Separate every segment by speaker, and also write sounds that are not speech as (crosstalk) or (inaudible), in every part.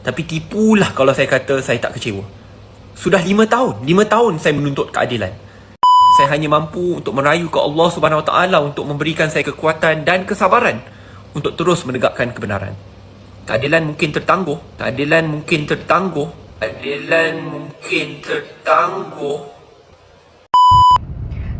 Speaker 1: Tapi tipulah kalau saya kata saya tak kecewa. Sudah lima tahun, lima tahun saya menuntut keadilan. Saya hanya mampu untuk merayu ke Allah Subhanahu Wa Taala untuk memberikan saya kekuatan dan kesabaran untuk terus menegakkan kebenaran. Keadilan mungkin tertangguh, keadilan mungkin tertangguh, keadilan mungkin tertangguh.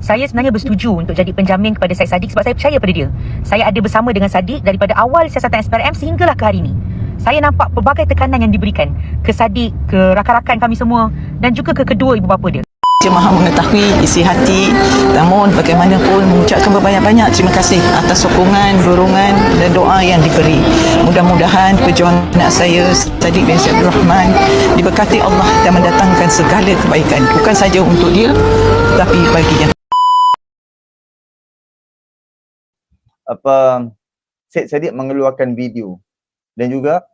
Speaker 2: Saya sebenarnya bersetuju untuk jadi penjamin kepada Syed Saddiq sebab saya percaya pada dia. Saya ada bersama dengan Saddiq daripada awal siasatan SPRM sehinggalah ke hari ini. Saya nampak pelbagai tekanan yang diberikan ke Saddiq, ke rakan-rakan kami semua dan juga ke kedua ibu bapa dia.
Speaker 3: Dia maha mengetahui isi hati Namun bagaimanapun mengucapkan berbanyak-banyak terima kasih atas sokongan, dorongan dan doa yang diberi. Mudah-mudahan perjuangan anak saya Sadiq bin Syed Rahman Diberkati Allah dan mendatangkan segala kebaikan. Bukan saja untuk dia Tapi bagi yang
Speaker 4: apa Syed Saddiq mengeluarkan video dan juga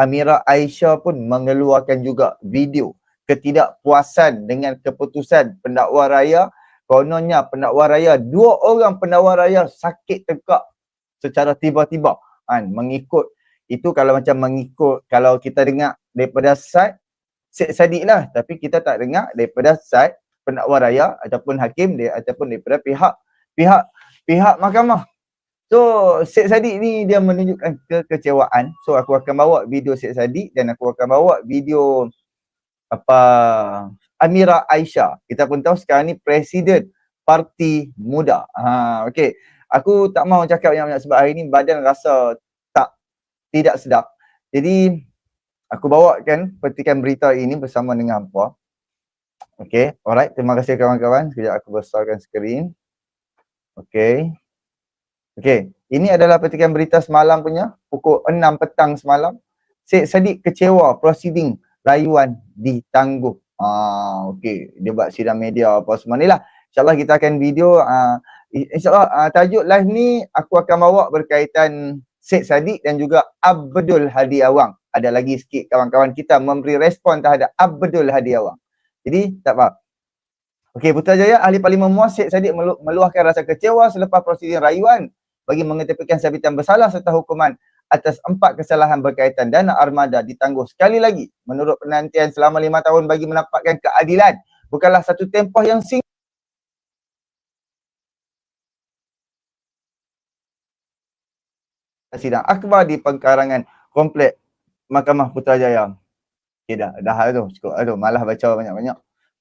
Speaker 4: Amira Aisyah pun mengeluarkan juga video ketidakpuasan dengan keputusan pendakwa raya. Kononnya pendakwa raya dua orang pendakwa raya sakit tekak secara tiba-tiba. Kan mengikut. Itu kalau macam mengikut kalau kita dengar daripada side Syed Saddiq lah. Tapi kita tak dengar daripada side pendakwa raya ataupun hakim dia ataupun daripada pihak pihak pihak mahkamah So Syed Saddiq ni dia menunjukkan kekecewaan. So aku akan bawa video Syed Saddiq dan aku akan bawa video apa Amira Aisyah. Kita pun tahu sekarang ni Presiden Parti Muda. Ha okey. Aku tak mau cakap banyak-banyak sebab hari ni badan rasa tak tidak sedap. Jadi aku bawakan petikan berita ini bersama dengan apa. Okey, alright. Terima kasih kawan-kawan. Sekejap aku besarkan skrin. Okey. Okey, ini adalah petikan berita semalam punya, pukul 6 petang semalam. Syed Saddiq kecewa proceeding rayuan ditangguh. Ah, okey, dia buat sidang media apa semua ni lah. InsyaAllah kita akan video, uh, insyaAllah uh, tajuk live ni aku akan bawa berkaitan Syed Saddiq dan juga Abdul Hadi Awang. Ada lagi sikit kawan-kawan kita memberi respon terhadap Abdul Hadi Awang. Jadi, tak apa. Okey, Putrajaya, Ahli Parlimen Muas Syed Saddiq meluahkan rasa kecewa selepas prosedur rayuan bagi mengetepikan sabitan bersalah serta hukuman atas empat kesalahan berkaitan dana armada ditangguh sekali lagi menurut penantian selama lima tahun bagi mendapatkan keadilan bukanlah satu tempoh yang sing sidang akbar di pengkarangan komplek Mahkamah Putrajaya. Okay dah, dah tu cukup. Aduh, malah baca banyak-banyak.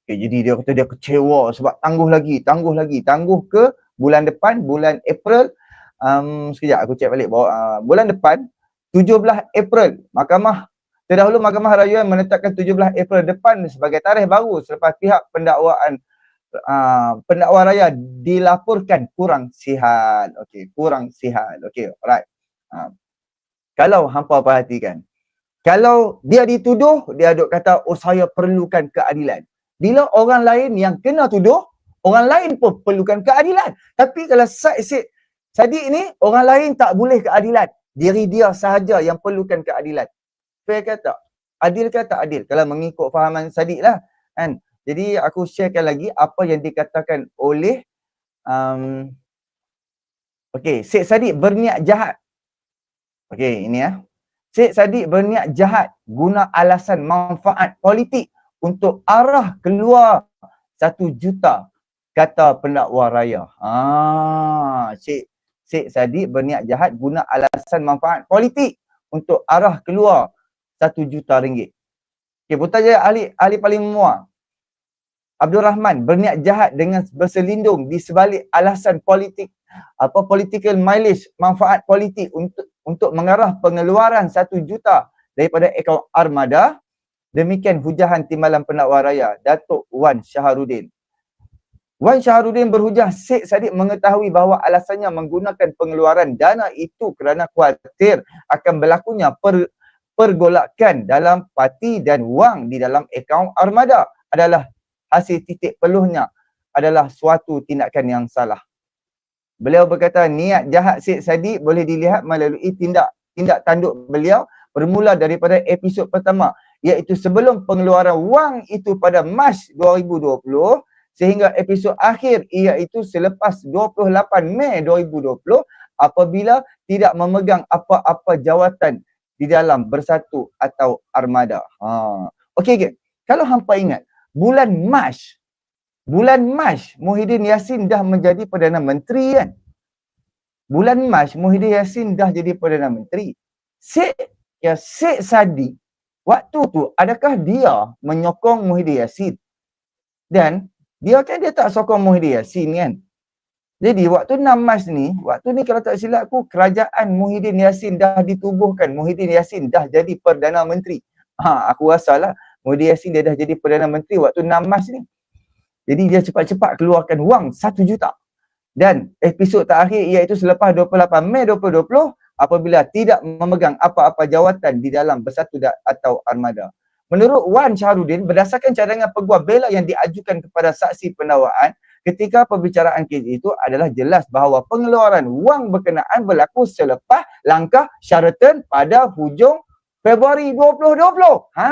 Speaker 4: Okay, jadi dia kata dia kecewa sebab tangguh lagi, tangguh lagi, tangguh ke bulan depan, bulan April um, sekejap aku cek balik bahawa uh, bulan depan 17 April mahkamah terdahulu mahkamah rayuan menetapkan 17 April depan sebagai tarikh baru selepas pihak pendakwaan uh, pendakwa raya dilaporkan kurang sihat. Okey kurang sihat. Okey alright. Uh, kalau hampa perhatikan kalau dia dituduh dia duk kata oh saya perlukan keadilan. Bila orang lain yang kena tuduh orang lain pun perlukan keadilan. Tapi kalau side Sadiq ni orang lain tak boleh keadilan. Diri dia sahaja yang perlukan keadilan. Fair kata? Adil ke tak adil? Kalau mengikut fahaman Sadiq lah. Kan? Jadi aku sharekan lagi apa yang dikatakan oleh um, Okay, Syed Sadiq berniat jahat. Okay, ini ya. Syed Sadiq berniat jahat guna alasan manfaat politik untuk arah keluar satu juta kata pendakwa raya. Ah, Syed Syed Sadiq berniat jahat guna alasan manfaat politik untuk arah keluar satu juta ringgit. Okay, Putrajaya ahli ahli paling muar. Abdul Rahman berniat jahat dengan berselindung di sebalik alasan politik apa political mileage manfaat politik untuk untuk mengarah pengeluaran satu juta daripada akaun armada demikian hujahan timbalan pendakwa raya Datuk Wan Syahrudin Wan Syahrudin berhujah Syed Saddiq mengetahui bahawa alasannya menggunakan pengeluaran dana itu kerana khawatir akan berlakunya per, pergolakan dalam parti dan wang di dalam akaun armada adalah hasil titik peluhnya adalah suatu tindakan yang salah. Beliau berkata niat jahat Syed Saddiq boleh dilihat melalui tindak tindak tanduk beliau bermula daripada episod pertama iaitu sebelum pengeluaran wang itu pada Mac 2020 sehingga episod akhir iaitu selepas 28 Mei 2020 apabila tidak memegang apa-apa jawatan di dalam bersatu atau armada. Ha. Okey ke? Kalau hampa ingat, bulan Mac, bulan Mac Muhyiddin Yassin dah menjadi Perdana Menteri kan? Bulan Mac Muhyiddin Yassin dah jadi Perdana Menteri. Syed, ya Syed Sadiq, waktu tu adakah dia menyokong Muhyiddin Yassin? Dan dia kan dia tak sokong Muhyiddin Yassin kan? Jadi waktu 6 Mac ni, waktu ni kalau tak silap aku, kerajaan Muhyiddin Yassin dah ditubuhkan. Muhyiddin Yassin dah jadi Perdana Menteri. Ha, aku rasa lah Muhyiddin Yassin dia dah jadi Perdana Menteri waktu 6 Mac ni. Jadi dia cepat-cepat keluarkan wang 1 juta. Dan episod terakhir iaitu selepas 28 Mei 2020 apabila tidak memegang apa-apa jawatan di dalam Bersatu atau Armada. Menurut Wan Syahrudin, berdasarkan cadangan peguam bela yang diajukan kepada saksi pendakwaan, ketika perbicaraan kes itu adalah jelas bahawa pengeluaran wang berkenaan berlaku selepas langkah Sheraton pada hujung Februari 2020. Ha.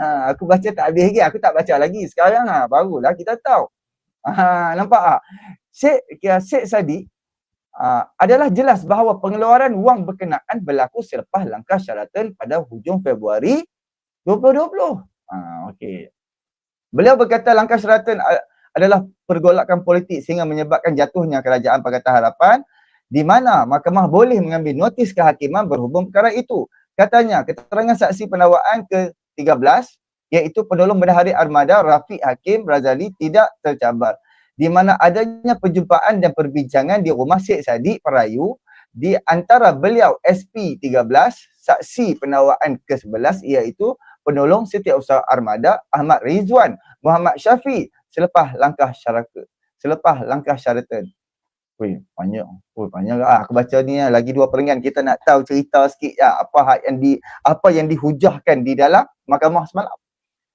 Speaker 4: ha aku baca tak habis lagi, aku tak baca lagi. Sekarang ha barulah kita tahu. Ha nampak tak? Syed Syed Sadiq uh, adalah jelas bahawa pengeluaran wang berkenaan berlaku selepas langkah Sheraton pada hujung Februari 2020. Ah, okey. Beliau berkata langkah Sheraton adalah pergolakan politik sehingga menyebabkan jatuhnya kerajaan Pakatan Harapan di mana mahkamah boleh mengambil notis kehakiman berhubung perkara itu. Katanya keterangan saksi pendakwaan ke-13 iaitu penolong bendahari armada Rafiq Hakim Razali tidak tercabar di mana adanya perjumpaan dan perbincangan di rumah Syed Sadiq Perayu di antara beliau SP13 saksi pendakwaan ke-11 iaitu penolong setiausaha armada Ahmad Rizwan Muhammad Syafi selepas langkah syaraka selepas langkah syaratan Wih, banyak. Wih, banyak lah. Aku baca ni lah. Lagi dua peringgan kita nak tahu cerita sikit ya, apa yang di apa yang dihujahkan di dalam mahkamah semalam.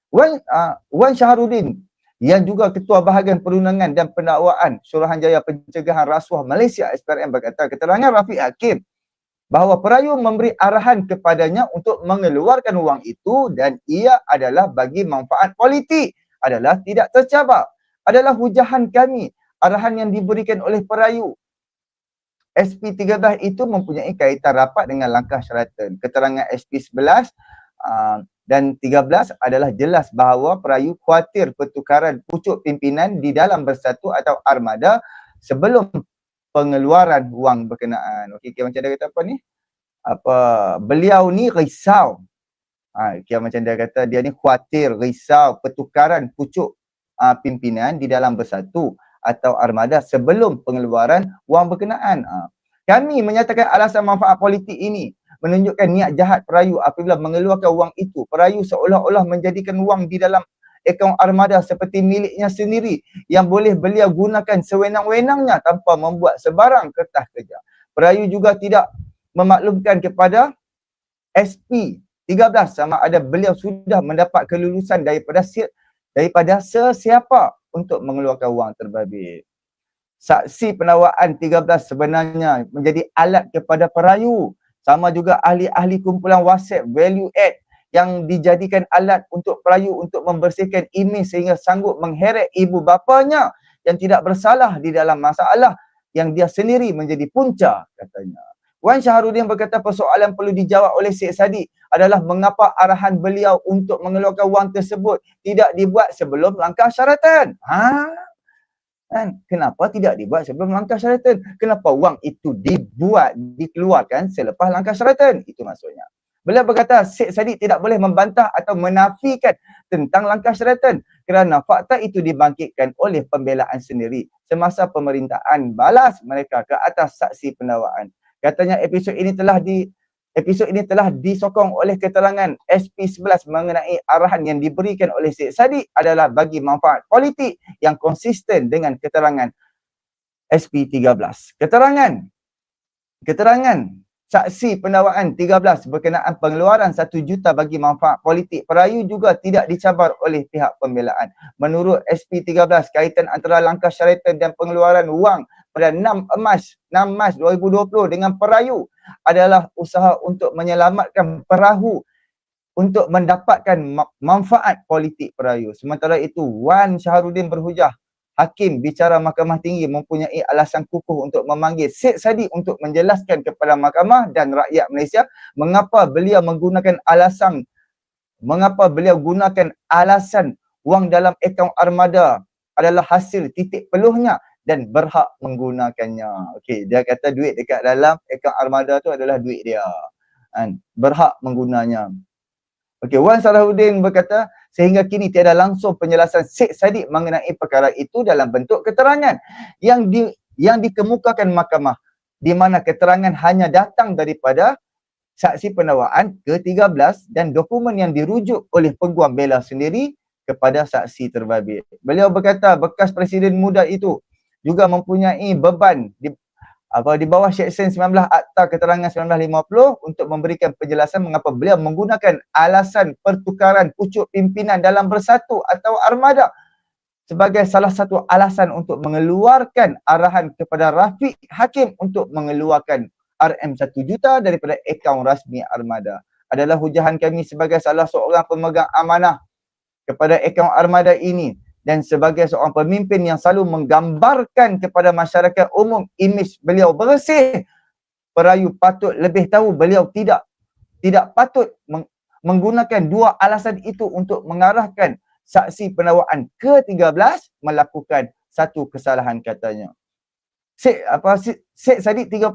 Speaker 4: Wan uh, Wan Syahrudin yang juga Ketua Bahagian Perundangan dan Pendakwaan Suruhanjaya Pencegahan Rasuah Malaysia SPRM berkata keterangan Rafiq Hakim bahawa perayu memberi arahan kepadanya untuk mengeluarkan wang itu dan ia adalah bagi manfaat politik adalah tidak tercabar. Adalah hujahan kami arahan yang diberikan oleh perayu SP13 itu mempunyai kaitan rapat dengan langkah syaratan. Keterangan SP11 uh, dan 13 adalah jelas bahawa perayu khuatir pertukaran pucuk pimpinan di dalam bersatu atau armada sebelum pengeluaran wang berkenaan. Okey, okay, macam dia kata apa ni? Apa beliau ni risau. Ha, okay, macam dia kata dia ni khuatir, risau pertukaran pucuk uh, pimpinan di dalam bersatu atau armada sebelum pengeluaran wang berkenaan. Ha. Kami menyatakan alasan manfaat politik ini menunjukkan niat jahat perayu apabila mengeluarkan wang itu. Perayu seolah-olah menjadikan wang di dalam akaun armada seperti miliknya sendiri yang boleh beliau gunakan sewenang-wenangnya tanpa membuat sebarang kertas kerja. Perayu juga tidak memaklumkan kepada SP 13 sama ada beliau sudah mendapat kelulusan daripada daripada sesiapa untuk mengeluarkan wang terbabit. Saksi penawaran 13 sebenarnya menjadi alat kepada perayu. Sama juga ahli-ahli kumpulan WhatsApp value add yang dijadikan alat untuk perayu untuk membersihkan imej sehingga sanggup mengheret ibu bapanya yang tidak bersalah di dalam masalah yang dia sendiri menjadi punca katanya. Wan Syahrudin berkata persoalan perlu dijawab oleh Syed Sadiq adalah mengapa arahan beliau untuk mengeluarkan wang tersebut tidak dibuat sebelum langkah syaratan. Ha? Kan? Kenapa tidak dibuat sebelum langkah syaratan? Kenapa wang itu dibuat, dikeluarkan selepas langkah syaratan? Itu maksudnya. Beliau berkata Syed Sadiq tidak boleh membantah atau menafikan tentang langkah syaratan kerana fakta itu dibangkitkan oleh pembelaan sendiri semasa pemerintahan balas mereka ke atas saksi pendakwaan. Katanya episod ini telah di episod ini telah disokong oleh keterangan SP11 mengenai arahan yang diberikan oleh Syed Sadiq adalah bagi manfaat politik yang konsisten dengan keterangan SP13. Keterangan keterangan saksi pendakwaan 13 berkenaan pengeluaran 1 juta bagi manfaat politik perayu juga tidak dicabar oleh pihak pembelaan. Menurut SP13 kaitan antara langkah syarikat dan pengeluaran wang pada 6 emas 6 Mac 2020 dengan perayu adalah usaha untuk menyelamatkan perahu untuk mendapatkan manfaat politik perayu. Sementara itu Wan Syahrudin berhujah hakim bicara mahkamah tinggi mempunyai alasan kukuh untuk memanggil Syed Saddiq untuk menjelaskan kepada mahkamah dan rakyat Malaysia mengapa beliau menggunakan alasan mengapa beliau gunakan alasan wang dalam akaun armada adalah hasil titik peluhnya dan berhak menggunakannya. Okey, dia kata duit dekat dalam akaun armada tu adalah duit dia. Kan? Berhak menggunanya. Okey, Wan Salahuddin berkata sehingga kini tiada langsung penjelasan Syed Saddiq mengenai perkara itu dalam bentuk keterangan yang di yang dikemukakan mahkamah di mana keterangan hanya datang daripada saksi pendakwaan ke-13 dan dokumen yang dirujuk oleh peguam bela sendiri kepada saksi terbabit. Beliau berkata bekas presiden muda itu juga mempunyai beban di apa di bawah Seksyen 19 Akta Keterangan 1950 untuk memberikan penjelasan mengapa beliau menggunakan alasan pertukaran pucuk pimpinan dalam bersatu atau armada sebagai salah satu alasan untuk mengeluarkan arahan kepada Rafiq Hakim untuk mengeluarkan RM 1 juta daripada akaun rasmi armada. Adalah hujahan kami sebagai salah seorang pemegang amanah kepada akaun armada ini dan sebagai seorang pemimpin yang selalu menggambarkan kepada masyarakat umum imej beliau bersih perayu patut lebih tahu beliau tidak tidak patut meng- menggunakan dua alasan itu untuk mengarahkan saksi pendakwaan ke-13 melakukan satu kesalahan katanya. Syed apa Syed Saddiq 32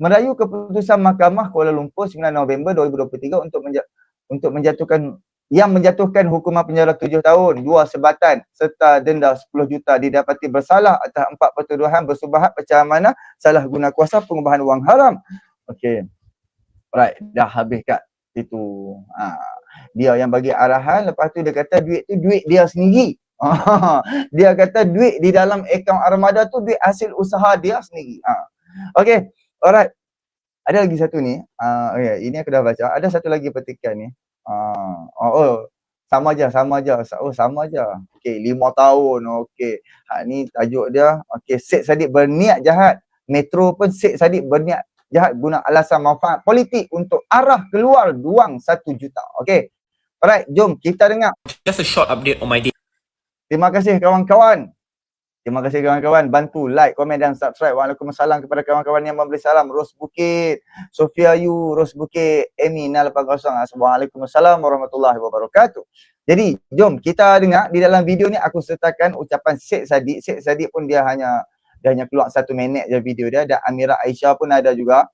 Speaker 4: merayu keputusan Mahkamah Kuala Lumpur 9 November 2023 untuk menja- untuk menjatuhkan yang menjatuhkan hukuman penjara tujuh tahun, dua sebatan serta denda 10 juta didapati bersalah atas empat pertuduhan bersubahat pecahan mana salah guna kuasa pengubahan wang haram. Okey. Alright, dah habis kat itu. Ha. Dia yang bagi arahan, lepas tu dia kata duit tu duit dia sendiri. (laughs) dia kata duit di dalam akaun armada tu duit hasil usaha dia sendiri. Ha. Okey. Alright. Ada lagi satu ni. Uh, okay, ini aku dah baca. Ada satu lagi petikan ni. Ah, oh, oh, sama aja, sama aja. Oh, sama aja. Okey, lima tahun. Okey. Ha ni tajuk dia. Okey, Syed Saddiq berniat jahat. Metro pun Syed Saddiq berniat jahat guna alasan manfaat politik untuk arah keluar duang satu juta. Okey. Alright, jom kita dengar.
Speaker 1: Just a short update on my day.
Speaker 4: Terima kasih kawan-kawan. Terima kasih kawan-kawan. Bantu like, komen dan subscribe. Waalaikumsalam kepada kawan-kawan yang memberi salam. Ros Bukit, Sofia Yu, Ros Bukit, Amy 680. Assalamualaikum warahmatullahi wabarakatuh. Jadi, jom kita dengar di dalam video ni aku sertakan ucapan Syed Saddiq. Syed Saddiq pun dia hanya dia hanya keluar satu minit je video dia dan Amira Aisyah pun ada juga.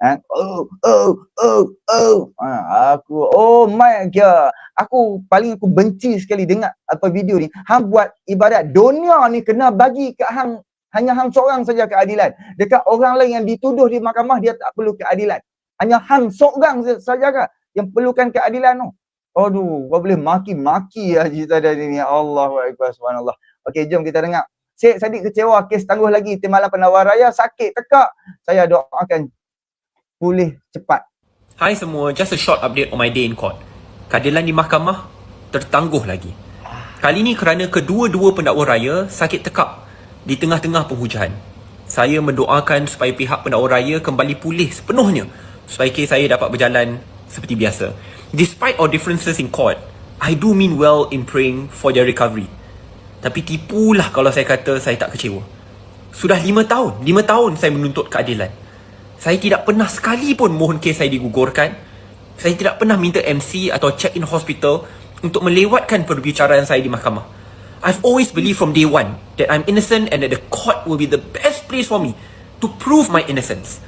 Speaker 4: Ha? Oh, oh, oh, oh. Ha, aku, oh my god. Aku paling aku benci sekali dengar apa video ni. Hang buat ibadat dunia ni kena bagi ke hang hanya hang seorang saja keadilan. Dekat orang lain yang dituduh di mahkamah dia tak perlu keadilan. Hanya hang seorang saja ke yang perlukan keadilan tu. Aduh, kau boleh maki-maki tadi ni. Allahu akbar subhanallah. Okey, jom kita dengar. Syed Saddiq kecewa kes tangguh lagi Timbalan Penawar Raya sakit tekak. Saya doakan pulih cepat.
Speaker 1: Hai semua, just a short update on my day in court. Keadilan di mahkamah tertangguh lagi. Kali ini kerana kedua-dua pendakwa raya sakit tekak di tengah-tengah penghujahan. Saya mendoakan supaya pihak pendakwa raya kembali pulih sepenuhnya supaya kes saya dapat berjalan seperti biasa. Despite our differences in court, I do mean well in praying for their recovery. Tapi tipulah kalau saya kata saya tak kecewa. Sudah lima tahun, lima tahun saya menuntut keadilan. Saya tidak pernah sekali pun mohon kes saya digugurkan. Saya tidak pernah minta MC atau check-in hospital untuk melewatkan perbicaraan saya di mahkamah. I've always believed from day one that I'm innocent and that the court will be the best place for me to prove my innocence.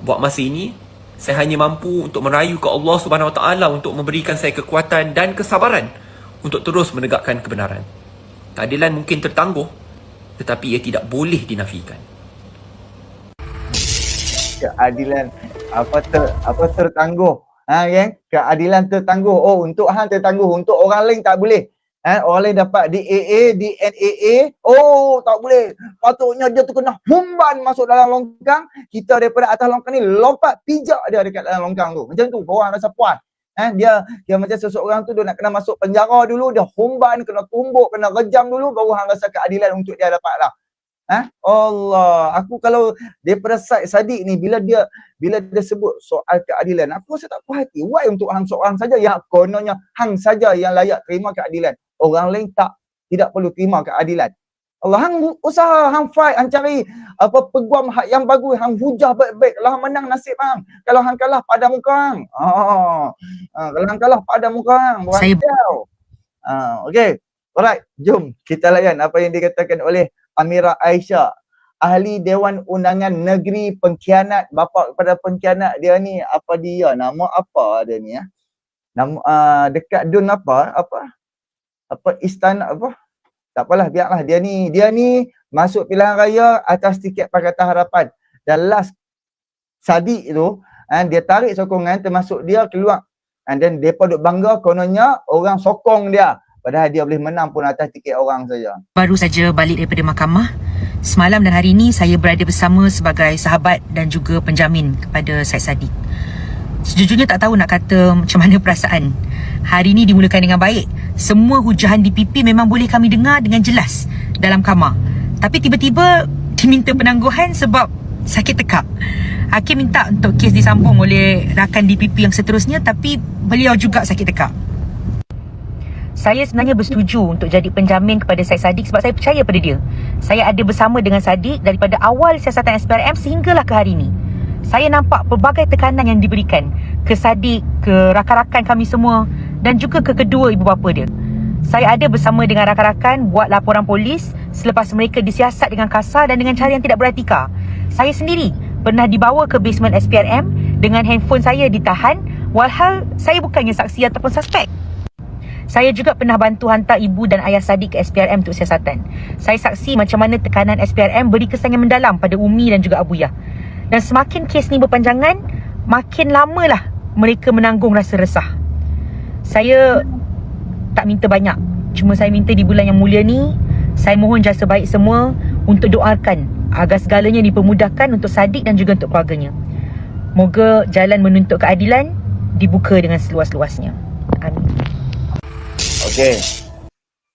Speaker 1: Buat masa ini, saya hanya mampu untuk merayu ke Allah Subhanahu Wa Taala untuk memberikan saya kekuatan dan kesabaran untuk terus menegakkan kebenaran. Keadilan mungkin tertangguh, tetapi ia tidak boleh dinafikan.
Speaker 4: Keadilan apa ter apa tertangguh. Ha kan keadilan tertangguh. Oh untuk hang tertangguh untuk orang lain tak boleh. Ha orang lain dapat di AA di NAA oh tak boleh. Patutnya dia tu kena humban masuk dalam longkang. Kita daripada atas longkang ni lompat pijak dia dekat dalam longkang tu. Macam tu orang rasa puas. Ha, dia dia macam seseorang tu dia nak kena masuk penjara dulu dia humban kena tumbuk kena rejam dulu baru hang rasa keadilan untuk dia dapat lah Ha? Allah, aku kalau daripada side Sadiq ni bila dia bila dia sebut soal keadilan, aku rasa tak puas hati. Why untuk hang seorang saja yang kononnya hang saja yang layak terima keadilan. Orang lain tak tidak perlu terima keadilan. Allah hang usaha hang fight hang cari apa peguam hak yang bagus hang hujah baik-baik kalau hang menang nasib hang kalau hang kalah pada muka hang ah ah, kalau hang kalah pada muka hang bukan
Speaker 2: Saya-
Speaker 4: ah okey alright jom kita layan apa yang dikatakan oleh Amira Aisyah ahli Dewan Undangan Negeri Pengkhianat. Bapa kepada pengkhianat dia ni apa dia? Nama apa dia ni ya nama uh, dekat dun apa? Apa? Apa istana apa? Tak apalah biarlah. Dia ni dia ni masuk pilihan raya atas tiket Pakatan Harapan. Dan last Sadiq tu and dia tarik sokongan termasuk dia keluar. And then depa duk bangga kononnya orang sokong dia padahal dia boleh menang pun atas tiket orang saja
Speaker 2: baru saja balik daripada mahkamah. Semalam dan hari ini saya berada bersama sebagai sahabat dan juga penjamin kepada Syed Saddiq. Sejujurnya tak tahu nak kata macam mana perasaan. Hari ini dimulakan dengan baik. Semua hujahan DPP memang boleh kami dengar dengan jelas dalam kamar. Tapi tiba-tiba diminta penangguhan sebab sakit tekak. Hakim minta untuk kes disambung oleh rakan DPP yang seterusnya tapi beliau juga sakit tekak. Saya sebenarnya bersetuju untuk jadi penjamin kepada Syed Saddiq sebab saya percaya pada dia. Saya ada bersama dengan Saddiq daripada awal siasatan SPRM sehinggalah ke hari ini. Saya nampak pelbagai tekanan yang diberikan ke Saddiq, ke rakan-rakan kami semua dan juga ke kedua ibu bapa dia. Saya ada bersama dengan rakan-rakan buat laporan polis selepas mereka disiasat dengan kasar dan dengan cara yang tidak beretika. Saya sendiri pernah dibawa ke basement SPRM dengan handphone saya ditahan walhal saya bukannya saksi ataupun suspek. Saya juga pernah bantu hantar ibu dan ayah Sadiq ke SPRM untuk siasatan. Saya saksi macam mana tekanan SPRM beri kesan yang mendalam pada Umi dan juga Abu Yah. Dan semakin kes ni berpanjangan, makin lamalah mereka menanggung rasa resah. Saya tak minta banyak. Cuma saya minta di bulan yang mulia ni, saya mohon jasa baik semua untuk doakan agar segalanya dipermudahkan untuk Sadiq dan juga untuk keluarganya. Moga jalan menuntut keadilan dibuka dengan seluas-luasnya. Amin.
Speaker 4: Okay.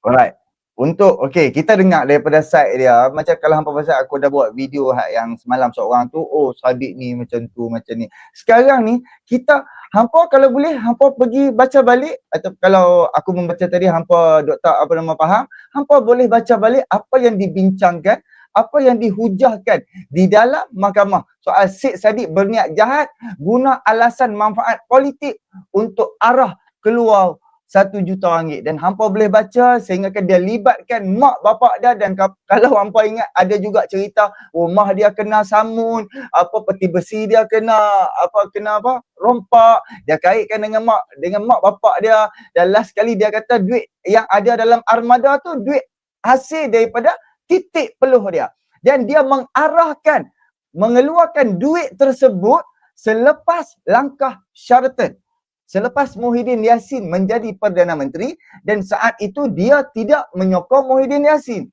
Speaker 4: Alright. Untuk, okay, kita dengar daripada side dia, macam kalau hampa pasal aku dah buat video yang semalam seorang tu, oh Sadiq ni macam tu, macam ni. Sekarang ni, kita, hampa kalau boleh, hampa pergi baca balik, atau kalau aku membaca tadi, hampa doktor apa nama faham, hampa boleh baca balik apa yang dibincangkan, apa yang dihujahkan di dalam mahkamah. Soal Syed Sadiq berniat jahat, guna alasan manfaat politik untuk arah keluar satu juta ringgit. Dan hampa boleh baca sehingga dia libatkan mak bapak dia. Dan ka- (laughs) kalau hampa ingat ada juga cerita rumah dia kena samun. Apa peti besi dia kena apa kena apa rompak. Dia kaitkan dengan mak dengan mak bapak dia. Dan last sekali dia kata duit yang ada dalam armada tu duit hasil daripada titik peluh dia. Dan dia mengarahkan mengeluarkan duit tersebut selepas langkah Sheraton selepas Muhyiddin Yassin menjadi Perdana Menteri dan saat itu dia tidak menyokong Muhyiddin Yassin.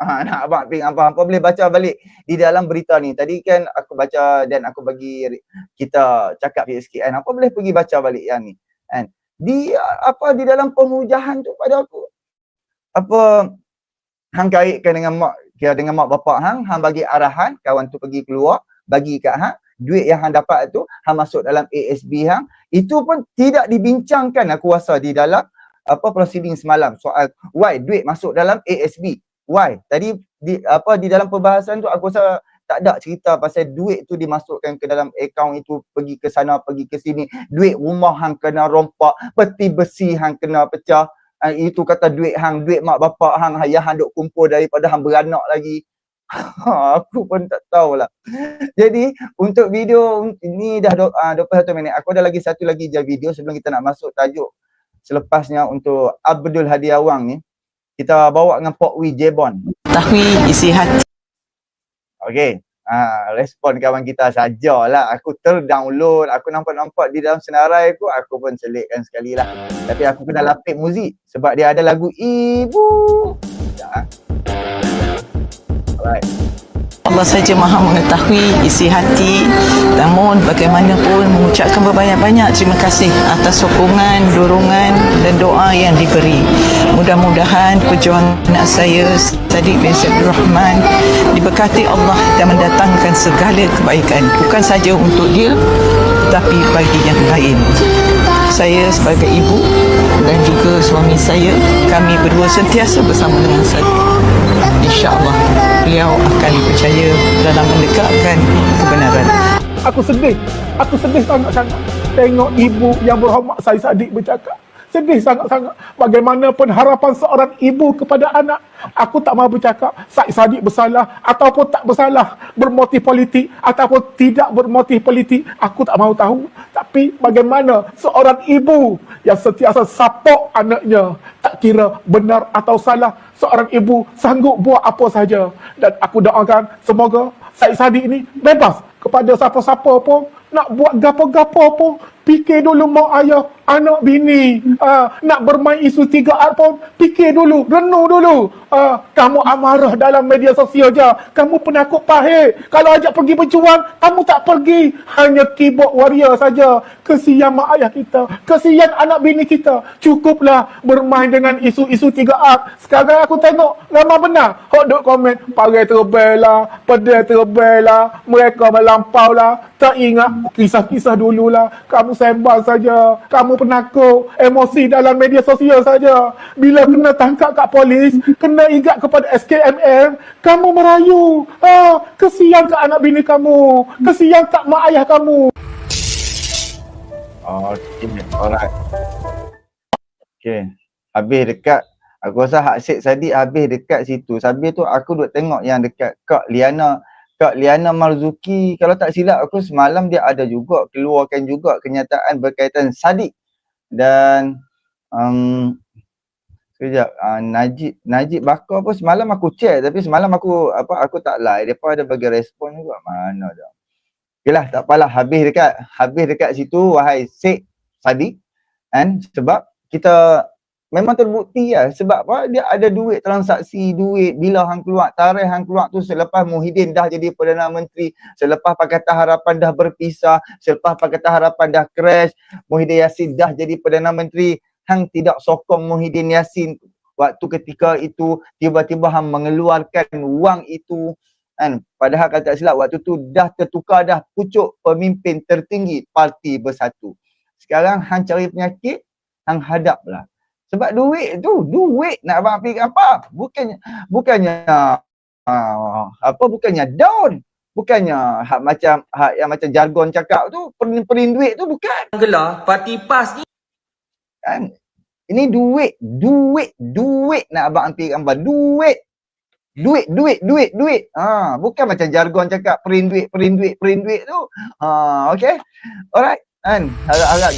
Speaker 4: Ha, nak abang ping apa apa boleh baca balik di dalam berita ni. Tadi kan aku baca dan aku bagi kita cakap sikit kan. Apa boleh pergi baca balik yang ni. Kan? Di apa di dalam pengujahan tu pada aku. Apa hang kaitkan dengan mak dengan mak bapak hang, hang bagi arahan kawan tu pergi keluar, bagi kat hang, duit yang hang dapat tu hang masuk dalam ASB hang itu pun tidak dibincangkan aku rasa di dalam apa proceeding semalam. Soal why duit masuk dalam ASB why? Tadi di apa di dalam perbahasan tu aku rasa tak ada cerita pasal duit tu dimasukkan ke dalam akaun itu pergi ke sana pergi ke sini. Duit rumah hang kena rompak peti besi hang kena pecah. Uh, itu kata duit hang duit mak bapak hang ayah hang duk kumpul daripada hang beranak lagi aku pun tak tahulah. Jadi untuk video ni dah do, uh, 21 minit. Aku ada lagi satu lagi je video sebelum kita nak masuk tajuk selepasnya untuk Abdul Hadi Awang ni. Kita bawa dengan Pok Wee Jebon.
Speaker 3: Tahui isi hati
Speaker 4: Okey. Ah, respon kawan kita sajalah. Aku terdownload, aku nampak-nampak di dalam senarai aku, aku pun selitkan sekali lah. Tapi aku kena lapik muzik sebab dia ada lagu Ibu. Sekejap, ah.
Speaker 3: Allah saja maha mengetahui isi hati namun bagaimanapun mengucapkan berbanyak-banyak terima kasih atas sokongan, dorongan dan doa yang diberi. Mudah-mudahan perjuangan anak saya Sadiq bin Abdul Rahman diberkati Allah dan mendatangkan segala kebaikan. Bukan saja untuk dia tapi bagi yang lain. Saya sebagai ibu dan juga suami saya kami berdua sentiasa bersama dengan Sadiq InsyaAllah beliau akan percaya dalam mendekatkan kebenaran.
Speaker 5: Aku sedih. Aku sedih sangat-sangat tengok ibu yang berhormat Said Sadiq bercakap. Sedih sangat-sangat. Bagaimanapun harapan seorang ibu kepada anak. Aku tak mahu bercakap Said Sadiq bersalah ataupun tak bersalah. Bermotif politik ataupun tidak bermotif politik. Aku tak mahu tahu. Tapi bagaimana seorang ibu yang sentiasa sapok anaknya. Tak kira benar atau salah. Seorang ibu sanggup buat apa saja. Dan aku doakan semoga Said Sadiq ni bebas kepada siapa-siapa pun nak buat gapo-gapo pun fikir dulu mak ayah anak bini uh, nak bermain isu tiga art pun fikir dulu renung dulu. Uh, kamu amarah dalam media sosial je. Kamu penakut pahit. Kalau ajak pergi berjuang kamu tak pergi. Hanya keyboard warrior saja. Kesian mak ayah kita. Kesian anak bini kita. Cukuplah bermain dengan isu-isu tiga art. Sekarang aku tengok ramai benar. Hok duk komen parai terbel lah pedal terbel lah mereka melampau lah tak ingat kisah-kisah dululah kamu sembang saja kamu penakut emosi dalam media sosial saja bila kena tangkap kat polis kena igat kepada SKMM kamu merayu ah, kesian kat anak bini kamu kesian kat mak ayah kamu
Speaker 4: Okay, alright. Okay, habis dekat. Aku rasa Hak Syed Sadiq habis dekat situ. Habis tu aku duk tengok yang dekat Kak Liana. Kak Liana Marzuki, kalau tak silap aku semalam dia ada juga keluarkan juga kenyataan berkaitan Sadiq. Dan um, sekejap, uh, Najib Najib Bakar pun semalam aku check tapi semalam aku apa aku tak like. Depa ada bagi respon juga. Mana dah. Okeylah, tak apalah. Habis dekat habis dekat situ wahai Syed Sadiq. Kan? Sebab kita memang terbukti lah. Sebab apa? Dia ada duit transaksi, duit bila hang keluar. Tarikh hang keluar tu selepas Muhyiddin dah jadi Perdana Menteri. Selepas Pakatan Harapan dah berpisah. Selepas Pakatan Harapan dah crash. Muhyiddin Yassin dah jadi Perdana Menteri. Hang tidak sokong Muhyiddin Yassin waktu ketika itu tiba-tiba hang mengeluarkan wang itu kan padahal kalau tak silap waktu tu dah tertukar dah pucuk pemimpin tertinggi parti bersatu sekarang hang cari penyakit hang hadaplah sebab duit tu duit nak abang fikir apa? Bukannya bukannya uh, apa bukannya down bukannya hak macam hak yang macam jargon cakap tu perin-perin duit tu bukan.
Speaker 1: Gelar parti PAS ni.
Speaker 4: Kan? Ini duit duit duit nak abang anti gambar duit. Duit duit duit duit. Ha bukan macam jargon cakap print duit print duit print duit tu. Ha okey. Alright. Kan? Harap harap